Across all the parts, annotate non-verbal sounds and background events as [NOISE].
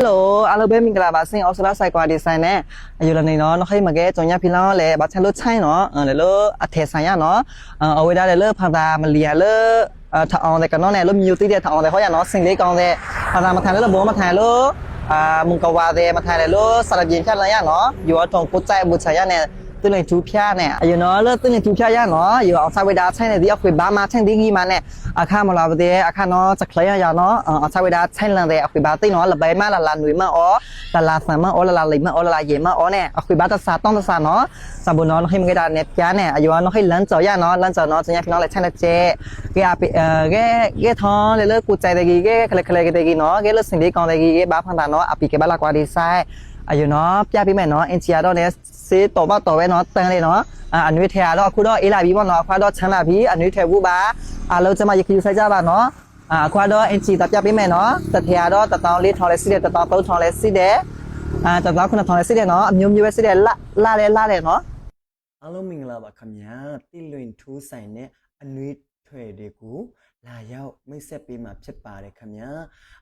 ဟယ်လိုအားလုံးပဲမင်္ဂလာပါစင်အော်စလာဆိုင်ကွာဒီဆိုင်နဲ့အယူလနေနော်နှခိမကဲကြောင်ညဖီလောင်းလေဘာချလို့ချိုင်းနော်လေလို့အထဲဆိုင်ရနော်အဝေးဒါလေလို့ဖန်တာမလီယာလို့အထအောင်တဲ့ကနော်နဲ့လို့မြူတိတဲ့ထအောင်တဲ့ဟောရနော်စင်လေးကောင်းတဲ့ဖန်တာမထိုင်လို့ဘောမထိုင်လို့အာမုန်ကဝါတဲ့မထိုင်လေလို့စရပြင်းဖြတ်လာရနော်ယူအထုံကိုကြိုက်ဘူချရနဲ့ သူလည်းသူဖျားနဲ့အယူနော်လို့သူလည်းသူဖျားရနော်ယူအောင်စာဝေးဒါချိုင်းတဲ့ဒီအခွေဘာမှချိုင်းဒီကြီးမှနဲ့အခါမလာတဲ့အခါနော်စကလရရနော်အစာဝေးဒါချိုင်းလန်တဲ့အခွေဘာသိနော်လပိုင်မလာလာနွေမအောလာလာဆမ်မအောလာလာလိမအောလာလာယေမအောနဲ့အခွေဘာတဆာတောင်းတဆာနော်စဘနော်ခိမကဒါနဲ့ပြားနဲ့အယူနော်ခိလန်ကြော်ရနော်လန်ကြော်နော်စညာဖနော်လည်းချိုင်းတဲ့ကျဲကဲအပအဲကဲကဲထောင်းလေလေကိုကြိုက်တဲ့ကြီးကဲခလက်ခလက်တဲ့ကြီးနော်ကဲလို့စင်လေးကောင်းတဲ့ကြီးကဲဘာဖန်တာနော်အပီကဲဘာလာကွာဒီဆိုင် အယူနော်ပြပေးမယ်နော်အင်ချီယာတော့လည်းစေးတော်မတော်ပဲနော်တန်းလေးနော်အာအနွေးထဲရတော့အခုတော့အေးလာပြီပေါ့နော်ခွာတော့ချမ်းလာပြီအနွေးထဲဘူးပါအားလုံးကျမရခယူဆိုင်ကြပါနော်အာခွာတော့အင်ချီတော့ပြပေးမယ်နော်တစ်ထဲရတော့တတောင်းလေးထောင်းလေးစီးတယ်တတောင်းသုံးထောင်းလေးစီးတယ်အာတတောင်းခုနှစ်ထောင်းလေးစီးတယ်နော်အမျိုးမျိုးပဲစီးတယ်လာလာတယ်လာတယ်နော်အားလုံးမင်္ဂလာပါခင်ဗျာတိလွင်ထူးဆိုင်နဲ့အနွေးထွေတွေကိုလာရောက်မိတ်ဆက်ပေးမှာဖြစ်ပါတယ်ခင်ဗျာ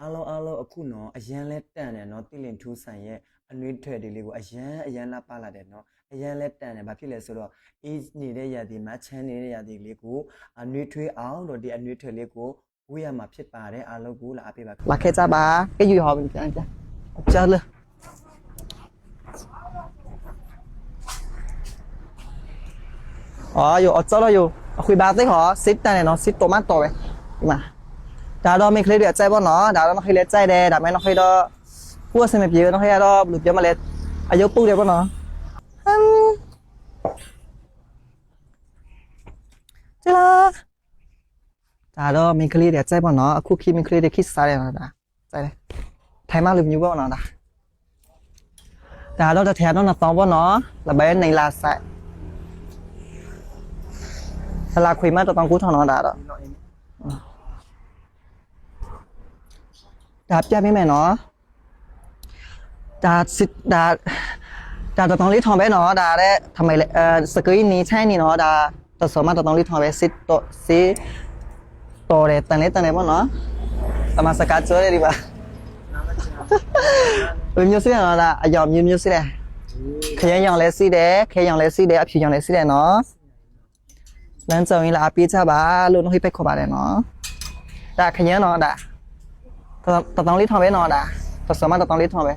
အားလုံးအားလုံးအခုနော်အရန်လဲတန်တယ်နော်တိလွင်ထူးဆိုင်ရဲ့ အနွေးထွေတွေလေးကိုအရန်အရန်လာပါလာတယ်နော်အရန်လဲတန်တယ်ဘာဖြစ်လဲဆိုတော့အေးနေတဲ့ရာသီမှာချမ်းနေတဲ့ရာသီလေးကိုအနွေးထွေးအောင်တော့ဒီအနွေးထွေလေးကိုဝေးရမှာဖြစ်ပါတယ်အားလုံးကိုလာအပ်ပေးပါခင်ဗျာလာခဲ့ကြပါကဲယူဟောပြန်ပြန်ကြားလေအော်ယောအချောလို့ယောအခုဘာသိဟောစစ်တန်တယ်နော်စစ်တိုမတ်တော်ပဲဒီမှာဒါတော့မိခလေးတွေအကြိုက်ပေါ့နော်ဒါတော့မခလေးလေးကြိုက်တယ်ဒါမဲ့နော်ခေတော့ ကိုယ်အစမပြေနော်ခေရတော့ဘယ်လိုပြောမလဲအယုတ်ပုတ်တယ်ပေါ့နော်ဟမ်ကျလာဒါတော့မိခလေးတွေအကြိုက်ပေါ့နော်အခုခိမိခလေးတွေခိစားတယ်နော်ဒါကြိုက်တယ်ထိုင်မလို့မျိုးပေါ့နော်ဒါဒါတော့တစ်ထည်တော့နှစ်ပေါင်းပေါ့နော်လပဲနေလာဆိုင်ဆလာခွေမတော့တောင်ကူထောင်းတော့ဒါတော့ဒါပြပေးမယ်နော် 자, 나, 자, 저 동리 통배 너, 나, 래, 담 에, 어, 스크린 이, 차이니 너, 나, 저 소 마, 저 동리 통 배, 시, 또, 시, 또, 래, 떠 네, 떠 네, 뭐, 너, 아 마, 사 카, 저, 래, 리 바. 음료수 야, 너, 나, 아, 염, 음료수 래. 그냥 영 레시 래, 그냥 영 레시 래, 아, 비영 레시 래, 너. lần sau là api cha bà luôn hơi phải của bà này nó đã khánh nhớ nó đã tao tao tao lý thằng bé nó đã tao sớm mà tao tao lý thằng bé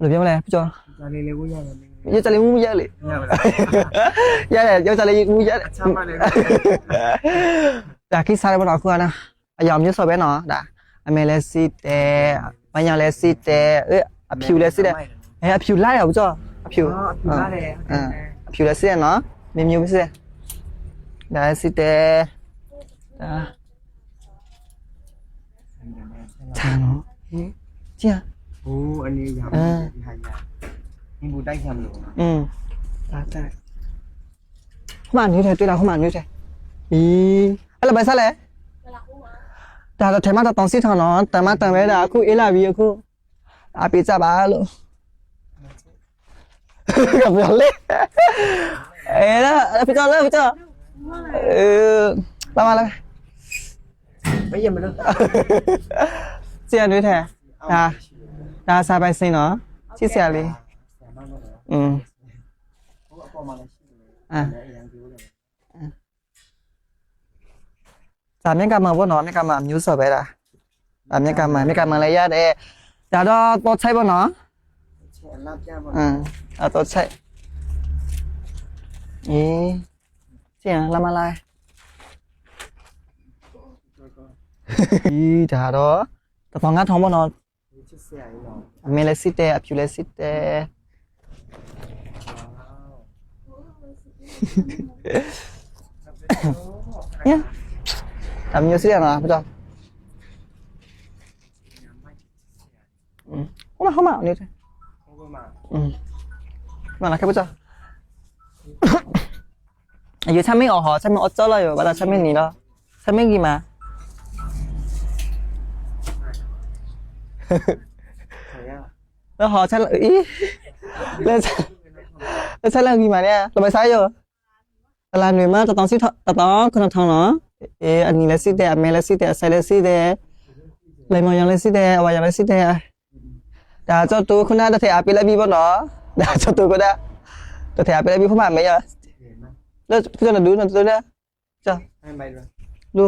ဘယ်လိုပြောရမလဲဒါတော့ဘယ်လိုပြောမလဲပြောဒါလေးလေးကိုရတယ်မင်းရကြလေးမူရလေရပါလားရတယ်ရကြလေးမူရချမ်းပါလေဒါကိစားရပါတော့ခုကနာအရာမျိုးဆိုပဲနော်ဒါအမေလဲစီးတယ်ပညာလဲစီးတယ်အဲအဖြူလဲစီးတယ်အဲအဖြူလိုက်ရဘူးကြောအဖြူအော်အဖြူလာတယ်အင်းအဖြူလည်းစစ်ရနော်မြင်မြင်စစ်တယ်ဒါလည်းစစ်တယ်ဒါချာနော်ဟင်ကြည့်ဟိုးအနေရအင်းဒီဟာရအင်းဘူတိုက် እኔ ምን ጉዳይ ያለው እ ታታ không như thế tôi là không như thế ý. À là bài sao lẽ ta là thế mà ta tông xít thằng nó. Ta mà ta mới đã cứ ý là vì à, cha bà luôn. [LAUGHS] Gặp nhau lên ừ. Ba ba lên bây giờ mình được chưa như thế à. ဒါဒါစားပိုင်စင်းနော်ချစ်စရာလေးอืม ဟိုအပေါ်မှာလည်းရှိတယ် အာ အရန်ပြောတယ် ဒါမြက်ကမှဘောနော်မြက်ကမှမျိုးစော်ပဲလားဒါမြက်ကမှမြက်ကမှလည်းရတယ်ဒါတော့တော့ချိုက်ဘောနော် ချက်အလားပြပါ อืมအဲ့တော့ချိုက်အေးကြည့်ရလာမလားဒီဒါတော့တပေါင်ငါထောင်းဘောနော် เนเมลสิเตอพิเลสิเตเนี่ยทำยูเซียนะพี่จ๊อมเข้ามาเข้ามาเนี่ยอืมมาแล้วครับพี่จอมอายุใช้ไม่ออกหอฉันไม่อดเจ้าเลยเวลาใช้ไม่หนีแล้วฉันไม่กี่มา แล้วหอฉันอีเล่นฉันเล่นฉันเล่นกี่มาเนี่ยเราไปซ้ายอยู่ตลาดเหนือมาตะตองสิตะตองคนทองเนาะเอออันนี้ละสิเดอเมลเะสิเดอใส่ละสิเดอเลยมองยังละสิเดอว่ายังละสิเดอดาเจ้าตัวคุณน่าจะเทอาไปละบีบ่เนาะดาเจ้าตัวก็ได้จะเทอาไปละบีพ่อมาไหมอะแล้วพี่จะดูนะตัวเนี่ยจ้ะดู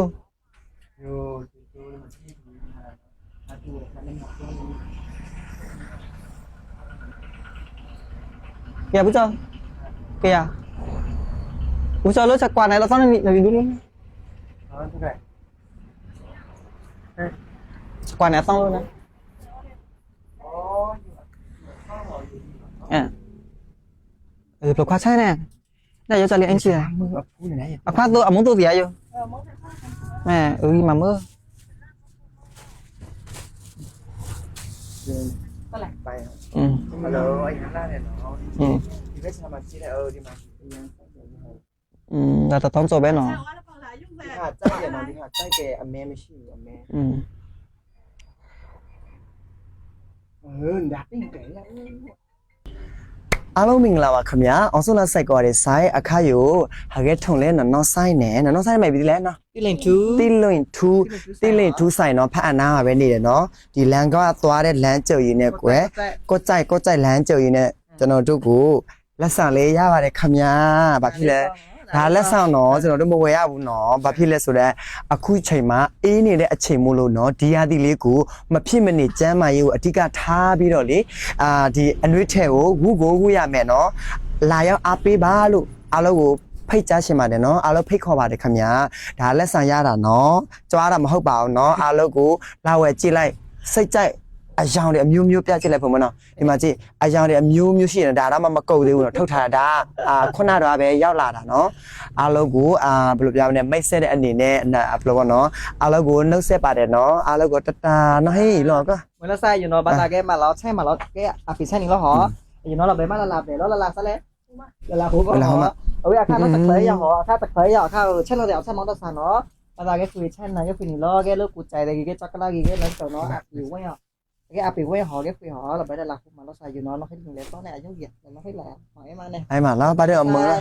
kìa bút trơ kìa. Bút trơ lướt chặt quạt này là sao nó bị là đúng luôn? Quạt này xong luôn này. À. ừ lục khoa này này giờ trả liền anh chị này à khoa tôi à muốn tôi gì vậy nè ừ mà mưa. เท่าไหไปอืมฮัลโหลไอ้ฮันน่าเนี่ยเนาะอืมดีไม่สมาชี้เลยเออดีมาอืมเราจะต้องโซเบ้เนอ่งดีใจเดี๋ยวมาดีหาดใจแกอเมไม่ชื่ออเมอืมเออดักนี่แกเนี่ အားလုံးမင်္ဂလာပါခင်ဗျာအောင်စုလာဆိုင်ကွာတဲ့ဆိုင်အခါယိုဟာကဲထုံလဲနော်ဆိုင်နဲ့နော်ဆိုင်မိုက်ပြီးလဲနော်တိလင်သူတိလင်သူတိလင်သူဆိုင်နော်ဖတ်အနာမှာပဲနေတယ်နော်ဒီလန်ကသွားတဲ့လမ်းကြုံရင်းနဲ့ကွယ်ကိုကြိုက်ကိုကြိုက်လမ်းကြုံရင်းနဲ့ကျွန်တော်တို့ကိုလက်ဆောင်လေးရပါတယ်ခင်ဗျာဘာဖြစ်လဲ ဒါလက်ဆောင်တော့ကျွန်တော်တို့မဝယ်ရဘူးနော်ဘာဖြစ်လဲဆိုတော့အခုချိန်မှာအေးနေတဲ့အချိန်မို့လို့နော်ဒီဟာဒီလေးကိုမဖြစ်မနေကျမ်းမာရေးကိုအဓိကထားပြီးတော့လေအာဒီအနှွေးထဲကိုဝုကိုဝုရမယ်နော်လာရောက်အားပေးပါလို့အားလုံးကိုဖိတ်ကြားရှင်ပါတယ်နော်အားလုံးဖိတ်ခေါ်ပါတယ်ခင်ဗျာဒါလက်ဆောင်ရတာနော်ကြွားတာမဟုတ်ပါဘူးနော်အားလုံးကိုလာဝယ်ကြည့်လိုက်စိတ်ကြိုက် အယောင်တွေအမျိုးမျိုးပြချစ်လိုက်ဖို့မနော်ဒီမှာကြည့်အယောင်တွေအမျိုးမျိုးရှိနေဒါတော့မှမကုတ်သေးဘူးနော်ထုတ်ထားတာဒါအာခုနတော့ပဲရောက်လာတာနော်အားလုံးကိုအာဘယ်လိုပြောမလဲမိတ်ဆက်တဲ့အနေနဲ့ဘယ်လိုပေါ့နော်အားလုံးကိုနှုတ်ဆက်ပါတယ်နော်အားလုံးကိုတတာနော်ဟေးလောကဝင်လာဆိုင်ယူနော်ဘာသာကဲမှာလောဆိုင်မှာလောကဲအဖိဆိုင်နေလောဟောယူနော်လောဘဲမှာလာလာပဲလောလာလာဆက်လဲလာလာဟုတ်ကောဟောအဝေးအခါတော့တခဲရဟောအခါတခဲရအခါချက်လို့တယ်အဆက်မောင်းတော့ဆန်နော်ဘာသာကဲခွေချက်နာကဲခွေနေလောကဲလို့ကိုကြိုက်တယ်ကြီးကဲချက်ကလာကြီးကဲလမ်းတော့နော်အဖိဝင်းရ cái áp quê họ biết quê họ là bây giờ là cũng mà nó xài dù nó nó hết lệ có này giống việt nó hết lệ hỏi mà này ai mà nó bây giờ mưa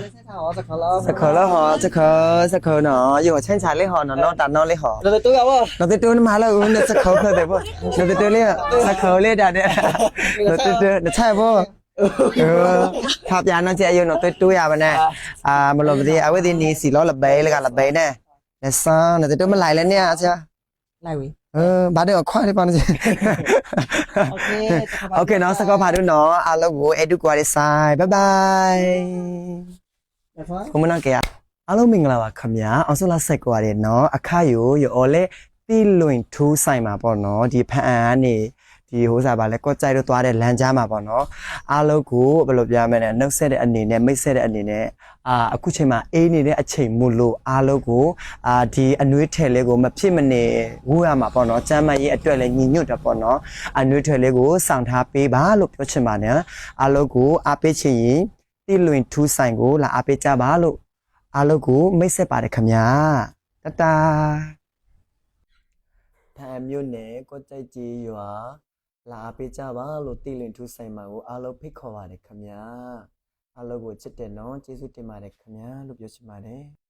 sẽ khờ nó họ sẽ khờ sẽ khờ nó dù ở trên xài lấy họ nó nó đặt nó lấy họ nó tôi đâu nó tôi tôi nó mà là ừ nó sẽ khờ khờ đấy bố nó tôi tôi lấy nó khờ lấy đặt đấy nó tôi tôi nó sai bố ขับยานนั่นจะอายุหนูตุ้ยตุ้ยอะมันแน่อ่ามันลงไปที่เอาไว้ที่นี่สี่ล้อละเบยเลยกันละเบยแน่แต่ซ่าหนูตุ้ยมันไหลแล้วเนี่ยใช่ไหมไหลวิ า နော်တေတိုးနမလာဦးနဲ့စခေါ်ဖတ်တယ်ပေါ့နော်တေတိုးလေးစခေါ်လေးတာတဲ့နော်တေတိုးနဲ့ချဲပေါ့ခါပြာနော်ကျအယုံနော်တေတိုးရပါနဲ့အာမလို့မသိအဝိဒီနီစီလောလဘဲလကလဘဲနဲ့လက်ဆန်းနော်တေတိုးမလိုက်လဲနဲ့အချာ ไล่วิ เออဘာတဲ့ခွာလေးပါနေ โอเค โอเคနော်စကောဖာတို့နော်အားလုံးကိုအဒူကွာလေးဆိုင်ဘိုင်ဘိုင် ဘုမနာကေအားလုံးမင်္ဂလာပါခင်ဗျာအောင်စလာဆက်ကွာတယ်နော်အခါယိုရော်လေတီလွင်ထူးဆိုင်မှာပေါ့နော်ဒီဖန်အန်ကနေ ဒီဟိုးစားပါလဲကော့ကြိုက်တော့သွားတဲ့လမ်းကြားမှာပေါ့နော်အားလုံးကိုဘယ်လိုပြောမလဲနှုတ်ဆက်တဲ့အနေနဲ့မိတ်ဆက်တဲ့အနေနဲ့အာအခုချိန်မှာအေးနေတဲ့အချိန်မို့လို့အားလုံးကိုအာဒီအနှွေးထည်လေးကိုမဖြစ်မနေဝူရမှာပေါ့နော်ကျမ်းမကြီးအတွက်လည်းညီညွတ်တယ်ပေါ့နော်အနှွေးထည်လေးကိုစောင့်ထားပေးပါလို့ပြောချင်ပါတယ်အားလုံးကိုအားပေးချင်ရင်တိလွင်ထူးဆိုင်ကိုလာအားပေးကြပါလို့အားလုံးကိုမိတ်ဆက်ပါတယ်ခင်ဗျာတတာဖန်မျိုးနဲ့ကိုကြိုက်ကြီးရွာ လာအားပေးကြပါလို့တိလွင်ထူးဆိုင်မှာကိုအားလုံးဖိတ်ခေါ်ပါတယ်ခင်ဗျာအားလုံးကိုချစ်တယ်နော်ကျေးဇူးတင်ပါတယ်ခင်ဗျာလို့ပြောချင်ပါတယ်